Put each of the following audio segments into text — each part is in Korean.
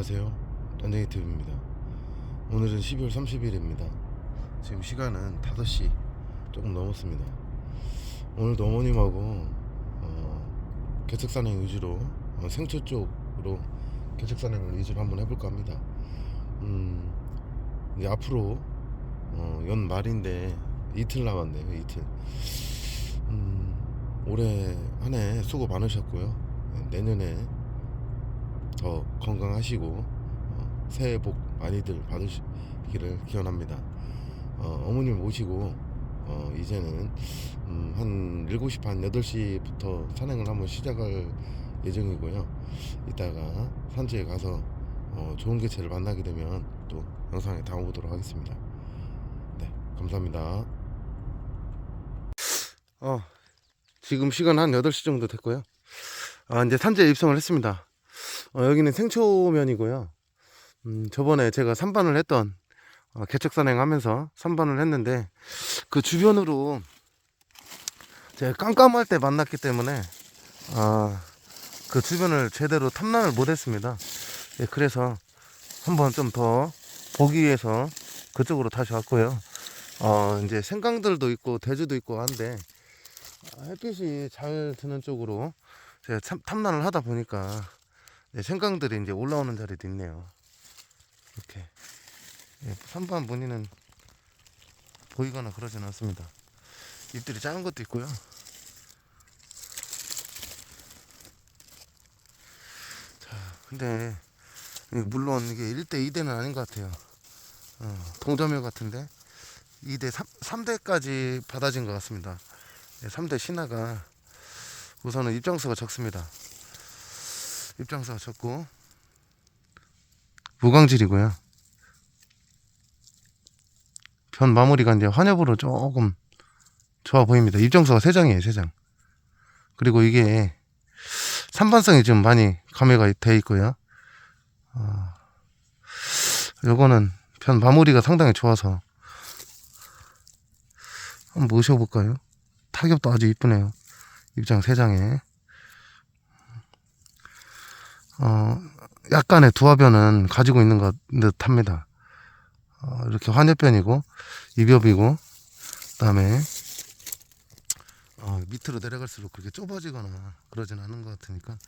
안녕하세요. 던쟁이 TV입니다. 오늘은 12월 30일입니다. 지금 시간은 5시 조금 넘었습니다. 오늘도 어머님하고 어, 개척산행 위주로 어, 생초 쪽으로 개척산행을 위주로 한번 해볼까 합니다. 음, 이제 앞으로 어, 연 말인데 이틀 남았네요. 이틀. 음, 올해 한 해 수고 많으셨고요. 내년에 더 건강하시고 어, 새해 복 많이들 받으시기를 기원합니다. 어, 어머님 모시고 어, 이제는 음, 한 7시 반 8시부터 산행을 한번 시작할 예정이고요. 이따가 산지에 가서 어, 좋은 개체를 만나게 되면 또 영상에 담아보도록 하겠습니다. 네, 감사합니다. 어, 지금 시간 한 8시 정도 됐고요. 아, 이제 산지에 입성을 했습니다. 어, 여기는 생초면이고요. 음, 저번에 제가 3반을 했던 어, 개척산행 하면서 3반을 했는데 그 주변으로 제가 깜깜할 때 만났기 때문에 아, 그 주변을 제대로 탐난을 못했습니다. 예, 그래서 한번 좀 더 보기 위해서 그쪽으로 다시 왔고요. 어, 이제 생강들도 있고 대주도 있고 한데 아, 햇빛이 잘 드는 쪽으로 제가 참, 탐난을 하다 보니까 네, 생강들이 이제 올라오는 자리도 있네요. 이렇게 예, 선반 무늬는 보이거나 그러진 않습니다. 잎들이 작은 것도 있고요. 자, 근데 물론 이게 1대 2대는 아닌 것 같아요. 어, 동점역 같은데 2대 3, 3대까지 받아진 것 같습니다. 네, 3대 신화가 우선은 입장수가 적습니다. 입장수가 적고 무광질이고요. 변 마무리가 이제 환엽으로 조금 좋아 보입니다. 입장수가 3장이에요, 3장. 그리고 이게 산반성이 좀 많이 감회가 돼 있고요. 어, 요거는 변 마무리가 상당히 좋아서 한번 모셔볼까요? 타격도 아주 이쁘네요. 입장 3장에. 어, 약간의 두화변은 가지고 있는 것 듯합니다. 어, 이렇게 환엽변이고 입엽이고 그다음에 어, 밑으로 내려갈수록 그렇게 좁아지거나 그러진 않은 것 같으니까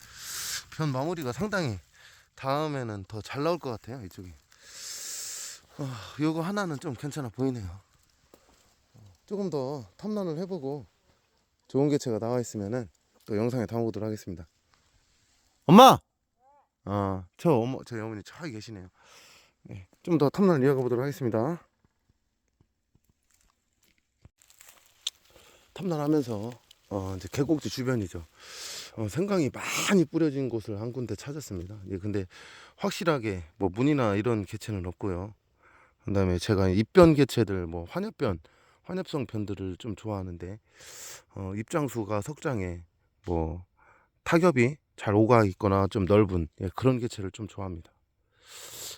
변 마무리가 상당히 다음에는 더 잘 나올 것 같아요 이쪽이. 어, 요거 하나는 좀 괜찮아 보이네요. 어, 조금 더 탐란을 해보고 좋은 개체가 나와 있으면은 또 영상에 담아보도록 하겠습니다. 엄마! 아, 저 어머, 저희 어머니 저기 계시네요. 네, 좀 더 탐난을 이어가 보도록 하겠습니다. 탐난하면서 어, 이제 계곡지 주변이죠. 어, 생강이 많이 뿌려진 곳을 한 군데 찾았습니다. 예, 근데 확실하게 뭐 문이나 이런 개체는 없고요. 그다음에 제가 입변 개체들 뭐 환엽변, 환엽성 변들을 좀 좋아하는데 어, 입장수가 석장에 뭐 타겹이 잘 오가 있거나 좀 넓은 예, 그런 개체를 좀 좋아합니다.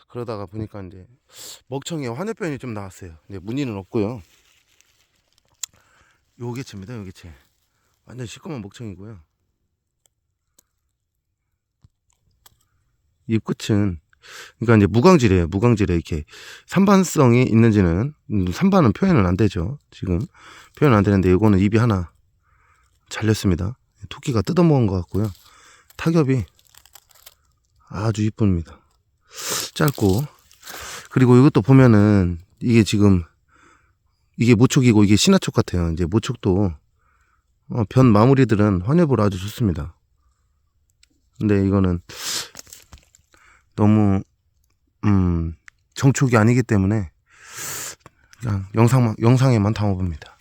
그러다가 보니까 이제 먹청에 환엽변이 좀 나왔어요. 이제 무늬는 없고요. 요 개체입니다. 요 개체. 완전 시꺼먼 먹청이고요. 잎 끝은 그러니까 이제 무광질이에요. 무광질에 이렇게 산반성이 있는지는 음, 산반은 표현은 안 되죠. 지금 표현 안 되는데 이거는 잎이 하나 잘렸습니다. 토끼가 뜯어먹은 것 같고요. 타겹이 아주 이쁩니다. 짧고 그리고 이것도 보면은 이게 지금 이게 모촉이고 이게 신화촉 같아요. 이제 모촉도 어, 변 마무리들은 환엽으로 아주 좋습니다. 근데 이거는 너무 음 정촉이 아니기 때문에 그냥 영상만 영상에만 담아봅니다.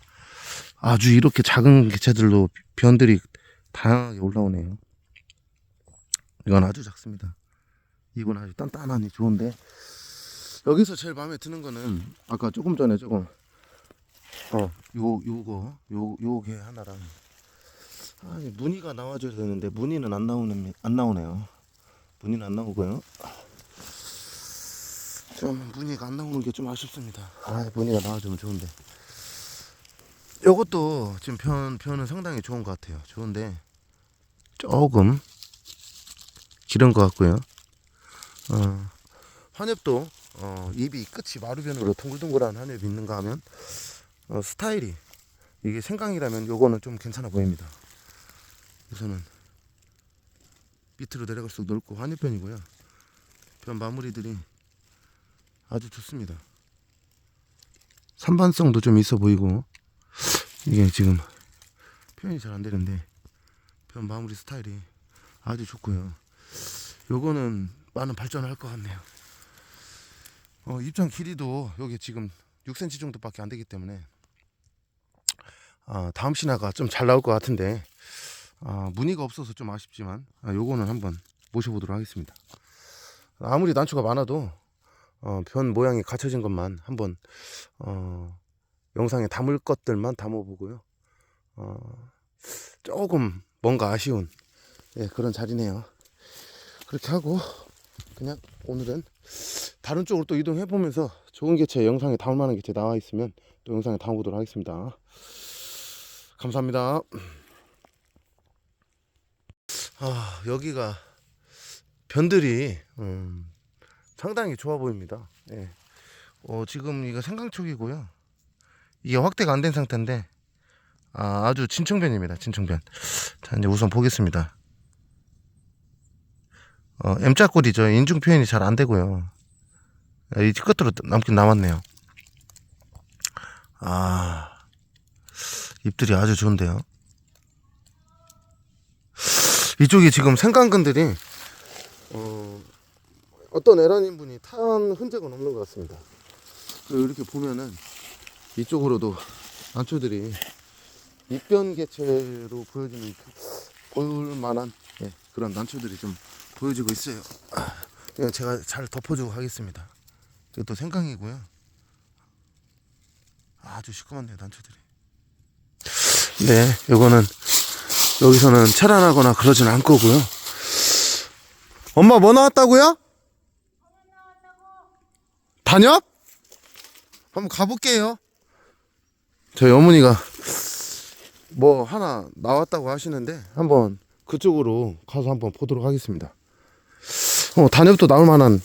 아주 이렇게 작은 개체들도 변들이 다양하게 올라오네요. 이건 아주 작습니다. 이건 아주 단단하니 좋은데 여기서 제일 마음에 드는 거는 아까 조금 전에 조금 어 요 요거 요 요게 하나랑 아이 무늬가 나와줘야 되는데 무늬는 안 나오는 안 나오네요. 무늬는 안 나오고요. 좀 무늬가 안 나오는 게 좀 아쉽습니다. 아 무늬가 나와주면 좋은데. 요것도 지금 편 편은 상당히 좋은 것 같아요. 좋은데 조금 기른 것 같고요. 어, 환엽도 어, 입이 끝이 마루변으로 둥글둥글한 환엽이 있는가 하면 어, 스타일이 이게 생강이라면 요거는 좀 괜찮아 보입니다. 우선은 밑으로 내려갈수록 넓고 환엽변이고요. 변 마무리들이 아주 좋습니다. 산반성도 좀 있어 보이고 이게 지금 표현이 잘 안 되는데 변 마무리 스타일이 아주 좋고요. 요거는 많은 발전을 할 것 같네요. 어, 입장 길이도 여기 지금 6cm 정도밖에 안 되기 때문에 아, 다음 신화가 좀 잘 나올 것 같은데 아, 무늬가 없어서 좀 아쉽지만 아, 요거는 한번 모셔보도록 하겠습니다. 아무리 난초가 많아도 어, 변 모양이 갖춰진 것만 한번 어, 영상에 담을 것들만 담아보고요. 어, 조금 뭔가 아쉬운 예, 그런 자리네요. 그렇게 하고 그냥 오늘은 다른 쪽으로 또 이동해 보면서 좋은 개체 영상에 담을 만한 개체 나와 있으면 또 영상에 담아보도록 하겠습니다. 감사합니다. 아 여기가 변들이 음, 상당히 좋아 보입니다. 예. 어, 지금 이거 생강촉이고요. 이게 확대가 안 된 상태인데 아, 아주 진청변입니다. 진청변. 자 이제 우선 보겠습니다. 어, M자 꼴이죠. 인중 표현이 잘 안 되고요. 아, 이 끝으로 남긴 남았네요. 아, 잎들이 아주 좋은데요. 이쪽이 지금 생강근들이 어, 어떤 에라님 분이 탄 흔적은 없는 것 같습니다. 그리고 이렇게 보면은 이쪽으로도 난초들이 입변 개체로 보여지는 보일 만한 예, 그런 난초들이 좀 보여지고 있어요. 아, 이거 제가 잘 덮어주고 하겠습니다. 이것도 생강이고요. 아주 시커먼네요 난초들이. 네, 요거는 여기서는 체란하거나 그러진 않고고요. 엄마 뭐 나왔다고요? 단엽? 한번 가볼게요. 저희 어머니가 뭐 하나 나왔다고 하시는데 한번 그쪽으로 가서 한번 보도록 하겠습니다. 어, 단엽도 나올 만한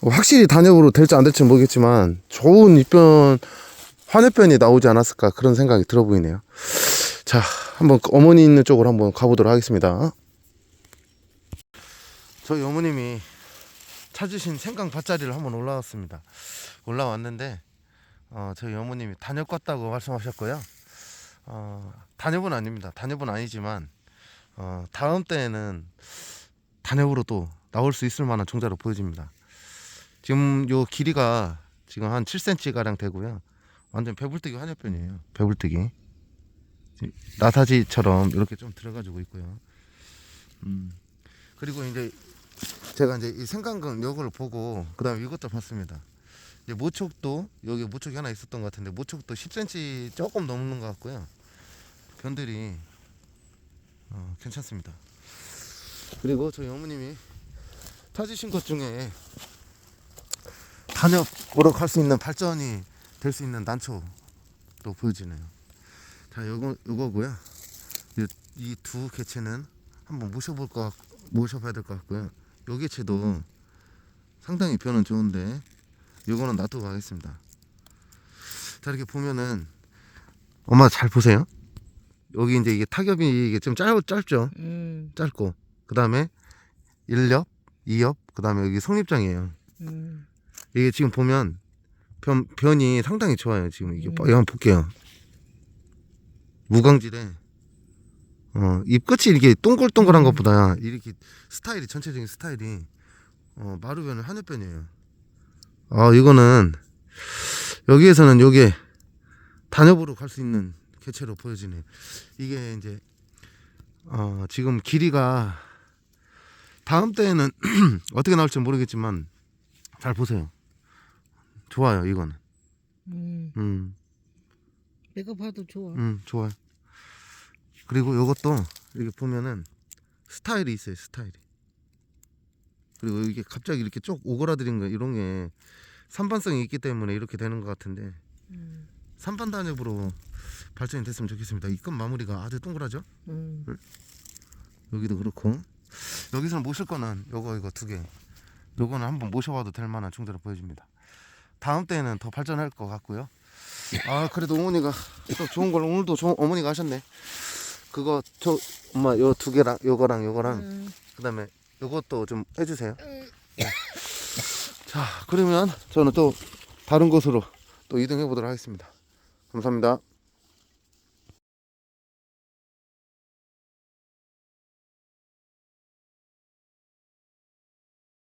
어, 확실히 단엽으로 될지 안 될지 모르겠지만 좋은 입변 환엽변이 나오지 않았을까 그런 생각이 들어 보이네요. 자, 한번 그 어머니 있는 쪽으로 한번 가보도록 하겠습니다. 저희 어머님이 찾으신 생강 밭자리를 한번 올라왔습니다. 올라왔는데 어, 저희 어머님이 같다고 말씀하셨고요. 어, 단엽은 아닙니다. 단엽은 아니지만 어, 다음 때에는 단엽으로 또 나올 수 있을 만한 종자로 보여집니다. 지금 요 길이가 지금 한 7cm 가량 되고요. 완전 배불뜨기 한엽변이에요. 배불뜨기. 나사지처럼 이렇게 좀 들어가지고 있고요. 음. 그리고 이제 제가 이제 이 생강근 요거를 보고 그다음에 이것도 봤습니다. 이제 모촉도 여기 모촉이 하나 있었던 것 같은데 모촉도 10cm 조금 넘는 것 같고요. 변들이 어, 괜찮습니다. 그리고 저희 어머님이 찾으신 것 중에 단엽으로 갈 수 있는 발전이 될 수 있는 난초도 보여지네요. 자, 요거 요거고요. 이 두 개체는 한번 모셔볼 것 같- 모셔봐야 될 것 같고요. 요 개체도 상당히 변은 좋은데 요거는 놔두고 가겠습니다. 자 이렇게 보면은 엄마 잘 보세요. 여기 이제 이게 타격이 이게 좀 짧, 짧죠. 음, 짧고 그 다음에 1엽, 2엽, 그 다음에 여기 성립장이에요. 음, 이게 지금 보면 변, 변이 상당히 좋아요. 지금 이게 음. 음. 한번 볼게요. 무광질에 어, 입 끝이 이렇게 동글동글한 음. 것보다 이렇게 스타일이 전체적인 스타일이 어, 마루변은 한엽변이에요. 아 이거는 여기에서는 요게 단엽으로 갈 수 있는 개체로 보여지네. 이게 이제 어, 지금 길이가 다음 때에는 어떻게 나올지 모르겠지만 잘 보세요. 좋아요 이거는. 음. 음, 내가 봐도 좋아. 음 좋아요. 그리고 요것도 이렇게 보면은 스타일이 있어요 스타일이. 그리고 이게 갑자기 이렇게 쭉 오그라드린 거 이런 게 산반성이 있기 때문에 이렇게 되는 것 같은데 음, 산반 단엽으로 발전이 됐으면 좋겠습니다. 이 끝 마무리가 아주 동그라죠? 음, 여기도 그렇고 여기서 모실 거는 요거 이거 두 개. 요거는 한번 모셔와도 될 만한 충대를 보여줍니다. 다음 때에는 더 발전할 것 같고요. 아 그래도 어머니가 또 좋은 걸 오늘도 조, 어머니가 하셨네. 그거 저 엄마 요 두 개랑 요거랑 요거랑 음. 그다음에 요것도 좀 해주세요. 네. 자 그러면 저는 또 다른 곳으로 또 이동해 보도록 하겠습니다. 감사합니다.